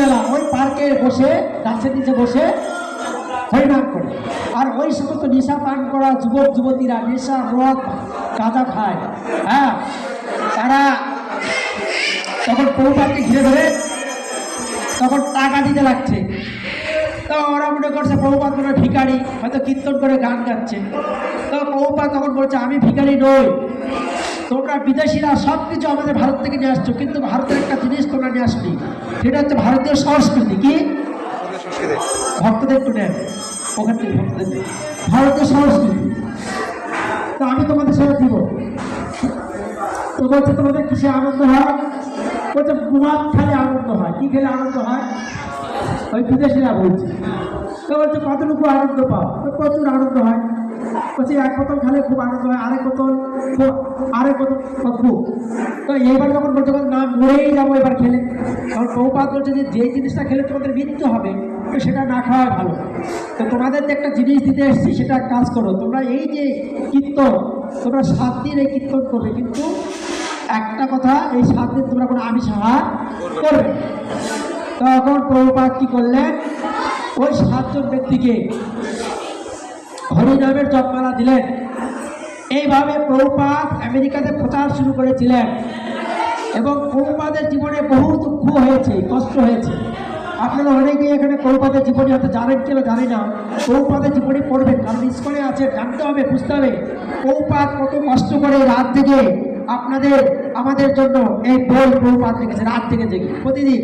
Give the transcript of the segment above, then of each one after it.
সন্ধ্যেবেলা ওই পার্কে বসে, গাছের নিচে বসে হরিনাম করে। আর ওই সমস্ত নেশা পান করা যুবক, যুবতীরা নেশা রদ গাঁজা খায়। হ্যাঁ তারা তখন পৌপাতকে ঘিরে ধরে তখন টাকা দিতে লাগছে। তো ওরা মনে করছে প্রভুপাত কোনো ভিখারি, হয়তো কীর্তন করে গান গাচ্ছে। তো প্রভুপাত তখন বলছে, আমি ভিখারি নই। তোমরা বিদেশিরা সব কিছু আমাদের ভারত থেকে নিয়ে আসছো, কিন্তু ভারতের একটা জিনিস তোমরা নিয়ে আসনি। সেটা হচ্ছে ভারতীয় সংস্কৃতি, কি? ভক্তদের একটু নেন, ওখান থেকে ভক্তদের ভারতীয় সংস্কৃতি। তো আমি তোমাদের সেটা দিব। তো বলছে, তোমাদের কিসে আনন্দ হয়? বলছে মদ খেলে আনন্দ হয়। কি খেলে আনন্দ হয়? ওই বিদেশিরা বলছে। তো বলছে, কতটুকু আনন্দ পাও? প্রচুর আনন্দ হয়। বলছে এক বোতল খেলে খুব আনন্দ হয়, আরেক বোতল আরেক বোতল খুব। তো এইবার যখন বলছে না মরেই যাব এবার খেলে। তখন প্রভুপাত বলছে যে যে জিনিসটা খেলে তোমাদের মৃত্যু হবে, তো সেটা না খাওয়া ভালো। তো তোমাদের যে একটা জিনিস দিতে এসেছি, সেটা কাজ করো। তোমরা এই যে কীর্তন, তোমরা সাত দিন এই কীর্তন করবে কিন্তু একটা কথা, এই সাত দিন তোমরা কোনো আমিষ আহার করবে তখন প্রভুপাত কী করলেন? ওই সাতজন ব্যক্তিকে হরিনামের জপমালা দিলেন। এইভাবে প্রভুপাত আমেরিকাতে প্রচার শুরু করেছিলেন। এবং প্রভুপাদের জীবনে বহু দুঃখ হয়েছে, কষ্ট হয়েছে। আপনারা অনেকে এখানে প্রভুপাদের জীবনী হয়তো জানেন কিনা জানি না। প্রভুপাদের জীবনী পড়বেন, কারণ ইস্কনে আছে, জানতে হবে, বুঝতে হবে। প্রভুপাত কত কষ্ট করে রাত থেকে আপনাদের, আমাদের জন্য এই বই প্রভুপাত লিখেছে, রাত থেকে জেগে। প্রতিদিন,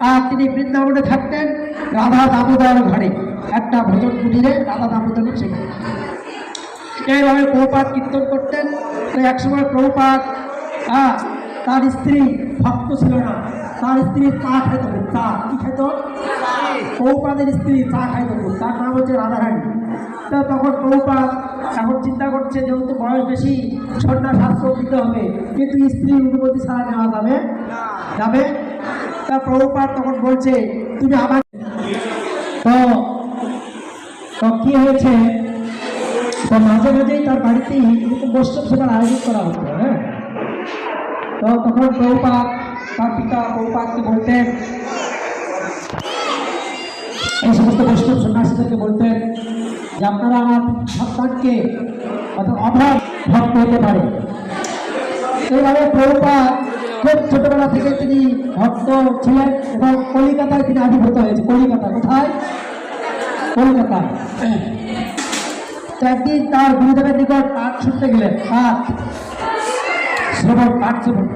আর তিনি বৃন্দাবনে থাকতেন, রাধা দামোদর ঘরে। একটা ভজন কুটিরে রাধা দামোদর সেখানে এইভাবে প্রভুপাত কীর্তন করতেন। তো একসময় প্রভুপাত হ্যাঁ তার স্ত্রী ভক্ত ছিল না। তার স্ত্রী চা খেত চা কি খেত? প্রভুপাদের স্ত্রী চা খাইত তার নাম হচ্ছে রাধারানী। তো তখন প্রভুপাত এখন চিন্তা করছে, যেহেতু বয়স বেশি সন্ধ্যা শাস্ত্র দিতে হবে। কিন্তু স্ত্রীর অনুমতি ছাড়া নেওয়া যাবে? যাবে? তা প্রভুপাত তখন বলছে, তুমি আমার তো তো কি হয়েছে? তো মাঝে মাঝেই তার বাড়িতেই এরকম বৈষ্ণব সেবার আয়োজন করা হতো হ্যাঁ? তো তখন প্রভুপাত তার পিতা প্রভুপাতকে বলতেন, এই সমস্ত বৈষ্ণব সন্ন্যাসীদেরকে বলতেন যে আপনারা আমার সন্তানকে অর্থাৎ অভাব ভক্ত হতে পারে এইভাবে প্রভুপাত খুব ছোটবেলা থেকে তিনি ভক্ত ছিলেন এবং কলিকাতায় তিনি আবির্ভূত হয়েছে। কলিকাতা কোথায়? কলকাতায় একদিন তার গুরুদেবের নিকট পাঠ শুনতে গেলেন। পাঠ। শ্রবণ পাঠ শ্রবণ।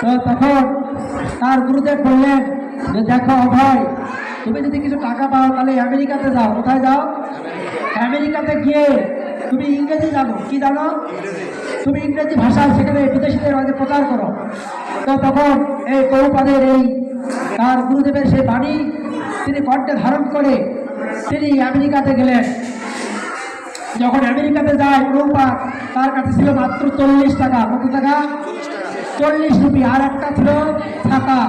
তো তখন তার গুরুদেব বললেন, যে দেখো অভয়, তুমি যদি কিছু টাকা পাও, তাহলে আমেরিকাতে যাও। কোথায় যাও? আমেরিকাতে গিয়ে তুমি ইংরেজি জানো। কি জানো? তুমি ইংরেজি ভাষা সেখানে বিদেশিদের মাঝে প্রচার করো। তো তখন এই প্রভুপাদের এই তার গুরুদেবের সেই বাণী তিনি কণ্ঠে ধারণ করে, তিনি আমেরিকাতে গেলেন। যখন আমেরিকাতে যায় প্রভুপাত তার কাছে ছিল মাত্র চল্লিশ টাকা। কত টাকা? চল্লিশ রুপি। আর একটা ছিল ছাতা,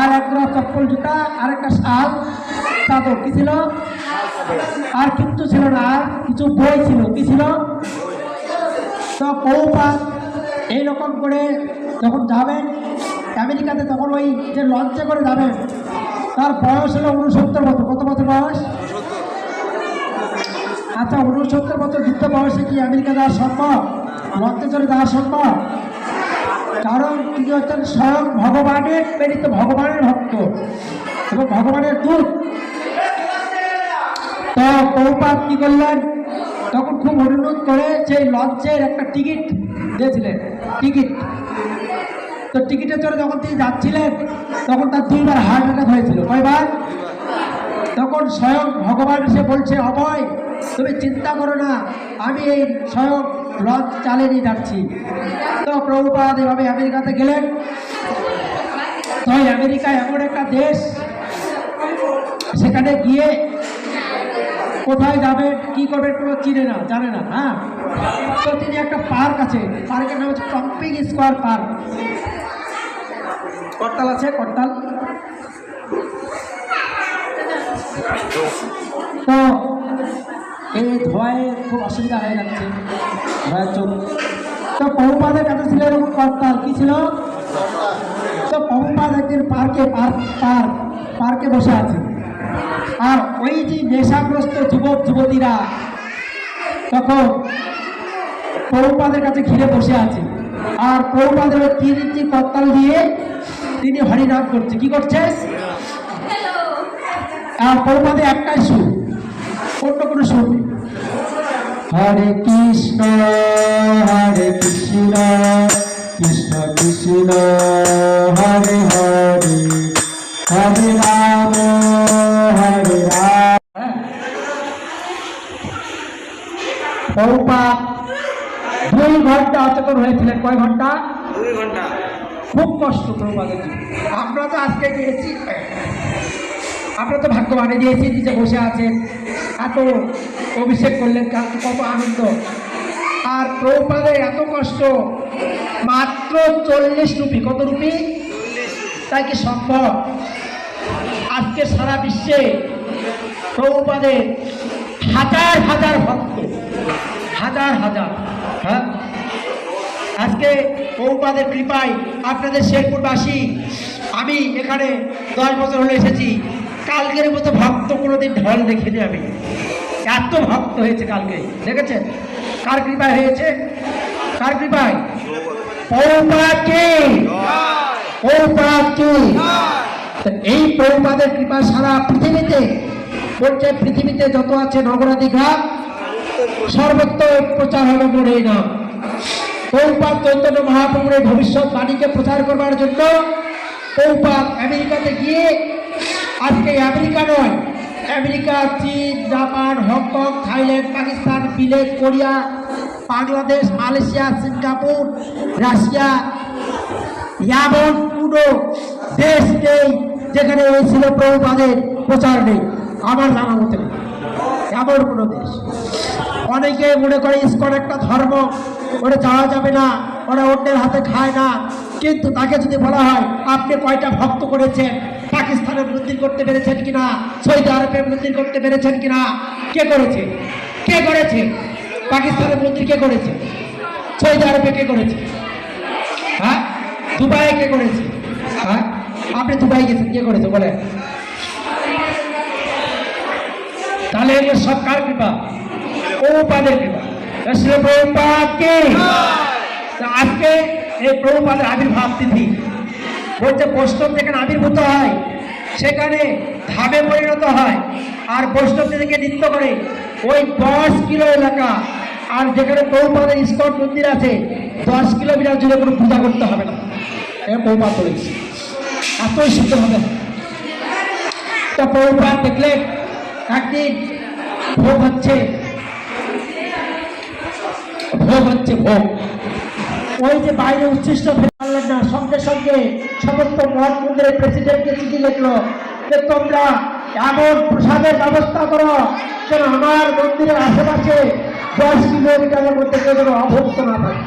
আর একটা চপ্পল জুতা, আর একটা শাল, চাদর। কি ছিল? আর কিচ্ছু ছিল না কিছু বই ছিল। কি ছিল? তো প্রভুপাত এইরকম করে যখন যাবেন, আমেরিকাতে তখন ওই যে লঞ্চে করে যাবেন তার বয়স হলো উনসত্তর বছর। কত বছর বয়স? আচ্ছা উনসত্তর বছর যুক্ত বয়সে কি আমেরিকা যাওয়া সম্ভব? চলে যাওয়া সম্ভব? কারণ তিনি হচ্ছেন স্বয়ং ভগবানের প্রেরিত ভগবানের ভক্ত এবং ভগবানের দূত। তো প্রভুপাত কি করলেন? তখন খুব অনুরোধ করে সেই লঞ্চের একটা টিকিট দিয়েছিলেন। টিকিট। তো টিকিটের জন্য যখন তিনি যাচ্ছিলেন, তখন তার দুইবার হার্ট অ্যাটাক হয়েছিল। কয়বার? তখন স্বয়ং ভগবান এসে বলছে, অভয়, তুমি চিন্তা করো না, আমি এই স্বয়ং লঞ্চ চালিয়ে নিয়ে যাচ্ছি। তো প্রভুপাদ এভাবে আমেরিকাতে গেলেন। তো আমেরিকা এমন একটা দেশ, সেখানে গিয়ে কোথায় যাবেন, কি করবেন কোনো চিনে না, জানে না হ্যাঁ? তো তিনি একটা পার্ক আছে, পার্কের নাম হচ্ছে টম্পিং স্কোয়ার পার্ক। করতাল আছে, করতাল। তো এই ধোয়ায় খুব অসুবিধা হয়ে যাচ্ছে, ধোয়ার চোখ। তো প্রভুপাদের কাছে ছিল এরকম করতাল, কি ছিল? তো প্রভুপাদ একদিন পার্কে, পার্ক পার্ক, পার্কে বসে আছে। আর ওই যে নেশাগ্রস্ত যুবক, যুবতীরা তখন প্রভুপাদের কাছে ঘিরে বসে আছে। আর প্রভুপাদের ওই তিন করতাল দিয়ে তিনি হরিনাম করছে। কি করছে? আর একটাই সুর। অন্য কোনো সুর নেই। হরে কৃষ্ণ হরে কৃষ্ণ কৃষ্ণ কৃষ্ণ হরে হরে হরে রাম হরে রাম। প্রভুপাদ দুই ঘণ্টা অচেতন হয়েছিলেন। কয় ঘণ্টা? দুই ঘণ্টা। খুব কষ্ট জন্য। আমরা তো আজকে গিয়েছি। আমরা তো ভাগ্য ভাগ্যবানে দিয়েছি নিচে বসে আছেন এত অভিষেক করলেন কত আনন্দ। আর প্রভুপাদের এত কষ্ট, মাত্র চল্লিশ রুপি। কত রুপি? তাই কি সম্ভব? আজকে সারা বিশ্বে প্রভুপাদের হাজার হাজার ভক্ত। হাজার হাজার হ্যাঁ? আজকে প্রভুপাদের কৃপায় আপনাদের শেরপুরবাসী, আমি এখানে দশ বছর হলে এসেছি। কালকের মতো ভক্ত কোনোদিন ঢল দেখিনি আমি। এত ভক্ত হয়েছে কালকে, দেখেছেন? কার কৃপায় হয়েছে? কার কৃপায়? প্রভুপাদকে। তো এই প্রভুপাদের কৃপা সারা পৃথিবীতে, বলছে পৃথিবীতে যত আছে গ্রাম সর্বত্র প্রচার হবে মোড়ে নাম পৌপাত চৈতন্য মহাপ্রভুর ভবিষ্যৎ বাণীকে প্রচার করবার জন্য পৌপাত আমেরিকাতে গিয়ে, আজকে আমেরিকা নয়, আমেরিকা, চীন, Japan, Hong Kong, Thailand, Pakistan বিলেত Korea, Bangladesh, Malaysia, Singapore, Russia এমন কোনো দেশ নেই যেখানে এই ছিল প্রভুপাদের প্রচার নেই। আমার জানা মতে, এমন কোনো দেশ। অনেকে মনে করে ইস্কন একটা ধর্ম ওটা যাওয়া যাবে না, ওরা অন্যের হাতে খায় না। কিন্তু তাকে যদি বলা হয়, আপনি কয়টা ভক্ত করেছেন? পাকিস্তানের মন্দির করতে পেরেছেন কিনা? সৌদি আরবের মন্দির করতে পেরেছেন কিনা? কে করেছে? কে করেছে? পাকিস্তানের মন্দির কে করেছে? সৌদি আরবে কে করেছে? হ্যাঁ? দুবাইয়ে কে করেছে? হ্যাঁ? আপনি দুবাই গেছেন, কে করেছে? বলেন। তাহলে এগুলো সব কার কৃপা? প্রভুপাদের কৃপা। শ্রী প্রভুপাদকে, আজকে এই প্রভুপাদের আবির্ভাব তিথি। বলছে, বৈষ্ণব যেখানে আবির্ভূত হয়, সেখানে ধামে পরিণত হয়। আর বৈষ্ণব থেকে নৃত্য করে, ওই দশ কিলো এলাকা, আর যেখানে প্রভুপাদের ইস্কন মন্দির আছে, দশ কিলোমিটার জুড়ে কোনো পূজা করতে হবে না। এ প্রভুপাত বলেছে। এতই সুন্দর হবে। তা প্রভুপাত দেখলেন, একদিন ভোগ হচ্ছে ভোগ হচ্ছে ভোগ। ওই যে বাইরে উচ্ছিষ্ট ফেলে পারলেন না, সঙ্গে সঙ্গে সমস্ত মঠ মন্দিরের প্রেসিডেন্টকে চিঠি লিখলো যে, তোমরা এমন প্রসাদের ব্যবস্থা করো যেন আমার মন্দিরের আশেপাশে দশ কিলোমিটারের মধ্যে কেউ যেন অভুক্ত না থাকে।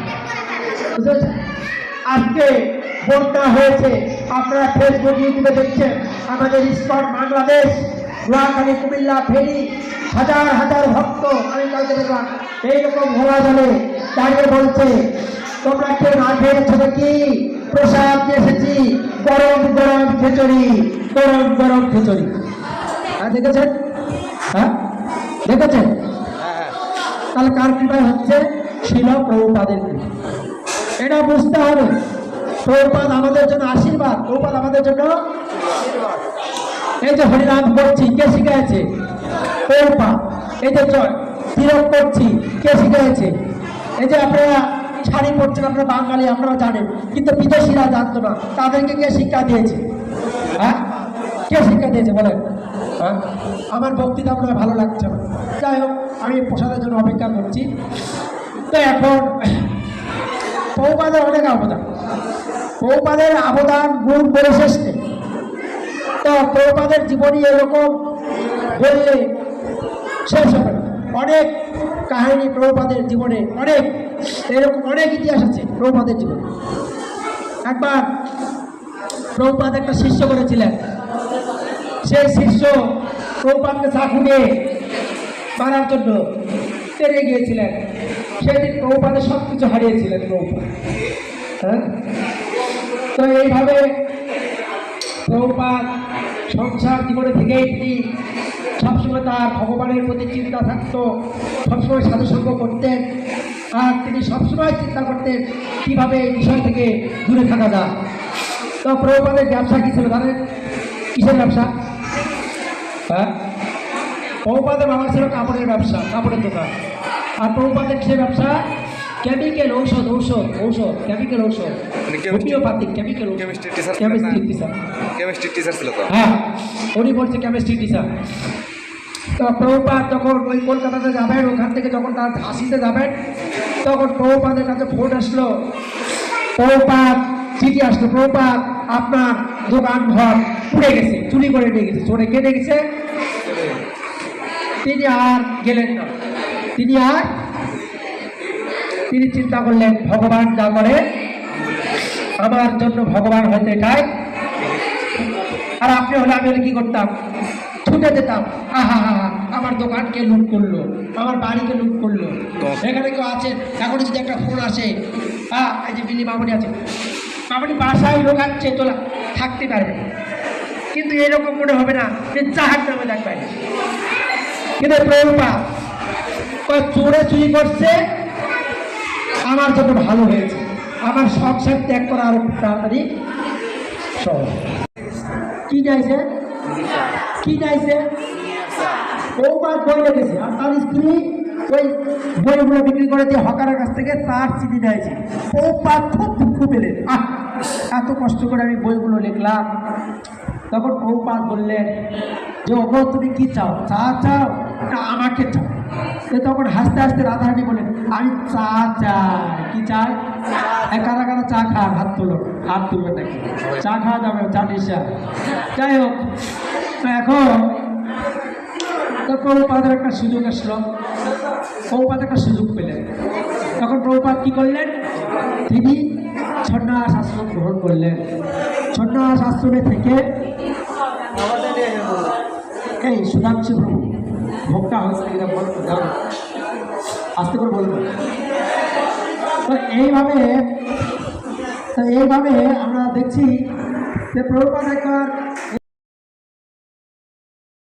আজকে বন্যা হয়েছে। আপনারা ফেসবুক ইউটিউবে দেখছেন, আমাদের ইস্কন বাংলাদেশ, নোয়াখালী, কুমিল্লা ফেরি হাজার হাজার ভক্ত আমি কালকে দেখলাম এইরকম ঘোরা জলে দাঁড়িয়ে বলছে, তোমরা কেউ না খেয়েছো কি প্রসাদ এসেছি, গরম গরম খিচুড়ি, গরম গরম খিচুড়ি। হ্যাঁ দেখেছেন? হ্যাঁ দেখেছেন? তাহলে কার কৃপায় হচ্ছে? শিল প্রভুপাদের এটা বুঝতে হবে। প্রভুপাদ আমাদের জন্য আশীর্বাদ, প্রভুপাদ আমাদের জন্য এই যে হরিনাম করছি, কে শিখাইছে? এই যে তিলক করছি কে শিখাইছে? এই যে আপনারা শাড়ি পরছেন, আপনারা বাঙালি আপনারা জানেন, কিন্তু বিদেশিরা জানতো না, তাদেরকে কে শিক্ষা দিয়েছে? হ্যাঁ? কে শিক্ষা দিয়েছে, বলেন? হ্যাঁ? আমার বক্তৃতা আপনার ভালো লাগছে যাই হোক, আমি প্রসাদের জন্য অপেক্ষা করছি। তো এখন পৌপাদের অনেক অবদান। পৌপাদের অবদান গুণ বলে শেষ নেই তো পৌপাদের জীবনী এরকম বললে শেষ হবে। অনেক কাহিনী প্রভুপাদের জীবনে, অনেক, এরকম অনেক ইতিহাস আছে প্রভুপাদের জীবনে। একবার প্রভুপাদ একটা শিষ্য করেছিলেন সেই শিষ্য প্রভুপাদকে চাকু দিয়ে মারার জন্য তেরে গিয়েছিলেন। সেদিন প্রভুপাদের সব কিছু হারিয়েছিলেন প্রভুপাদ। হ্যাঁ? তো এইভাবে প্রভুপাত সংসার জীবনে থেকেই তিনি সবসময় তার ভগবানের প্রতি চিন্তা থাকতো সবসময় সাধুসঙ্গ করতেন। আর তিনি সবসময় চিন্তা করতেন কীভাবে এই বিষয় থেকে দূরে থাকা যায়। তো প্রভুপাদের ব্যবসা কী ছিল জানেন কিসের ব্যবসা? হ্যাঁ? প্রভুপাদের বাবা ছিল কাপড়ের ব্যবসা কাপড়ের দোকান। আর প্রভুপাদের কিসের ব্যবসা? কেমিক্যাল ঔষধ ঔষধ ঔষধ কেমিক্যাল ঔষধ। Homeopathic chemical? Chemistry teacher teacher ছিল হ্যাঁ উনি বলছে কেমিস্ট্রি টিচার প্রভুপাত যখন ওই কলকাতাতে যাবেন, ওখান থেকে যখন তার ঝাঁসিতে যাবেন, তখন প্রভুপাদের কাছে ফোন আসলো। প্রভুপাত চিঠি আসলো প্রভুপাত আপনার দোকান ঘর পুড়ে গেছে, চুরি করে নিয়ে গেছে, চোরে কেটে গেছে? তিনি আর গেলেন না। তিনি আর? তিনি চিন্তা করলেন, ভগবান যা করে, আমার জন্য ভগবান হয়তো এটাই আর আপনি হলে আমি কি করতাম? ছুটে যেতাম। আহা হা হা আমার দোকানকে লুট করল আমার বাড়িকে লুট করল। এখানে কেউ আছে? এখন যদি একটা ফোন আসে হ্যাঁ এই যে বিলি মামনি আছে। মামনি বাসায় লোক আসছে তোলা থাকতে পারবে কিন্তু এরকম মনে হবে না যে চাহার নামে দেখবে কিন্তু প্রভুপা ওই চোরে চুরি করছে? আমার জন্য ভালো হয়েছে। আমার সংসার ত্যাগ করা আরও তাড়াতাড়ি সহজ। কি যাইছে কি যাইছে বউবার বই লেগেছে আর তার স্ত্রী ওই বইগুলো বিক্রি করে দিয়ে হকারের কাছ থেকে তার চিঠি নিয়েছে। বউপা খুব দুঃখ পেলেন। আহ, এত কষ্ট করে আমি বইগুলো লিখলাম। তখন বউপাত বললেন যে, ওগো, তুমি কি চাও? চা চাও না আমাকে চাও? তখন হাসতে হাসতে রাধারানী বলেন আমি চা চাই। কি চাই? কারা কারা চা খান হাত তুলো, হাত তুলবে নাকি? চা খাওয়া যাবে, চা নিশা যাই হোক, তো এখন তো প্রভুপাদের একটা সুযোগ আসলো। প্রভুপাদ একটা সুযোগ পেলেন। তখন প্রভুপাদ কি করলেন? তিনি ছন্নাস আশ্রম গ্রহণ করলেন। ছন্নাস আশ্রমে থেকে এই সুধাংশু প্রভু, ভোগটা হয়েছে আস্তে করে বলব। তো এইভাবে তো এইভাবে আমরা দেখছি যে প্রভুপাদ একবার